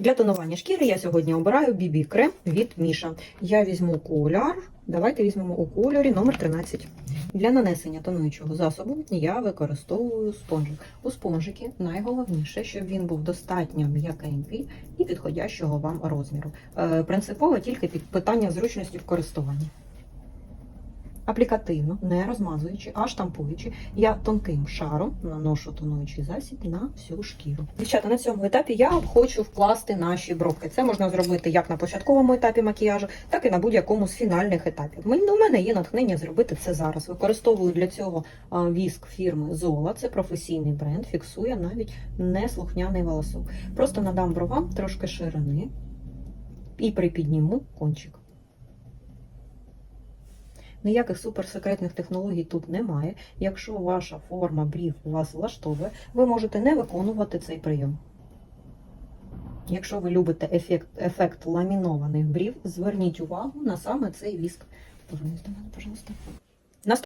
Для тонування шкіри я сьогодні обираю BB крем від Міша. Я візьму кольор. Давайте візьмемо у кольорі номер 13. Для нанесення тонуючого засобу я використовую спонжик. У спонжики найголовніше, щоб він був достатньо м'якенький і підходящого вам розміру. Е, Принципово тільки під питання зручності в користуванні. Аплікативно, не розмазуючи, а штампуючи, я тонким шаром наношу тонуючий засіб на всю шкіру. Дівчата, на цьому етапі я хочу вкласти наші бровки. Це можна зробити як на початковому етапі макіяжу, так і на будь-якому з фінальних етапів. Мен- У мене є натхнення зробити це зараз. Використовую для цього віск фірми Зола. Це професійний бренд, фіксує навіть неслухняний волосок. Просто надам бровам трошки ширини і припідніму кончик. Ніяких суперсекретних технологій тут немає. Якщо ваша форма брів вас влаштовує, ви можете не виконувати цей прийом. Якщо ви любите ефект, ефект ламінованих брів, зверніть увагу на саме цей віск. Повернись до мене, пожалуйста.